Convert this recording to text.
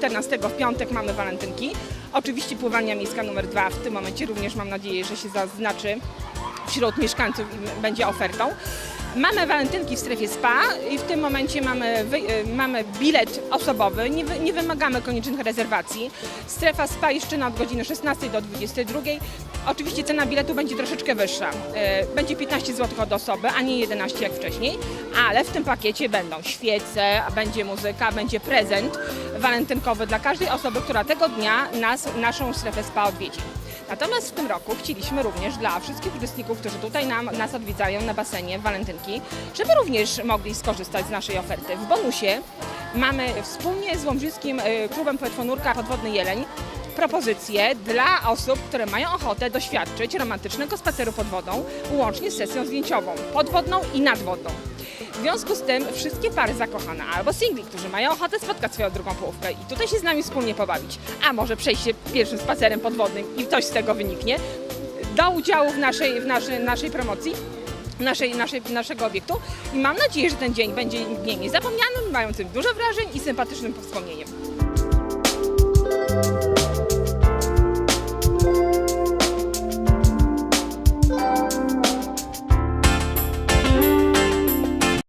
14 w piątek mamy walentynki. Oczywiście pływania miejska numer 2 w tym momencie również mam nadzieję, że się zaznaczy wśród mieszkańców i będzie ofertą. Mamy walentynki w strefie spa i w tym momencie mamy, wy, y, mamy bilet osobowy, nie, wy, nie wymagamy koniecznych rezerwacji. Strefa spa jeszcze od godziny 16 do 22. Oczywiście cena biletu będzie troszeczkę wyższa. Y, Będzie 15 zł od osoby, a nie 11 jak wcześniej, ale w tym pakiecie będą świece, będzie muzyka, będzie prezent walentynkowy dla każdej osoby, która tego dnia nas, naszą strefę spa odwiedzi. Natomiast w tym roku chcieliśmy również dla wszystkich uczestników, którzy tutaj nam, nas odwiedzają na basenie walentynki, żeby również mogli skorzystać z naszej oferty. W bonusie mamy wspólnie z Łomżyskim y, Klubem Płetwonurka Podwodny Jeleń propozycje dla osób, które mają ochotę doświadczyć romantycznego spaceru pod wodą, łącznie z sesją zdjęciową, podwodną i nadwodną. W związku z tym wszystkie pary zakochane albo singli, którzy mają ochotę spotkać swoją drugą połówkę i tutaj się z nami wspólnie pobawić, a może przejść się pierwszym spacerem podwodnym i coś z tego wyniknie, do udziału w naszej, w naszej, naszej promocji naszej, naszej, naszego obiektu i mam nadzieję, że ten dzień będzie dniem niezapomnianym, mającym dużo wrażeń i sympatycznym wspomnieniem.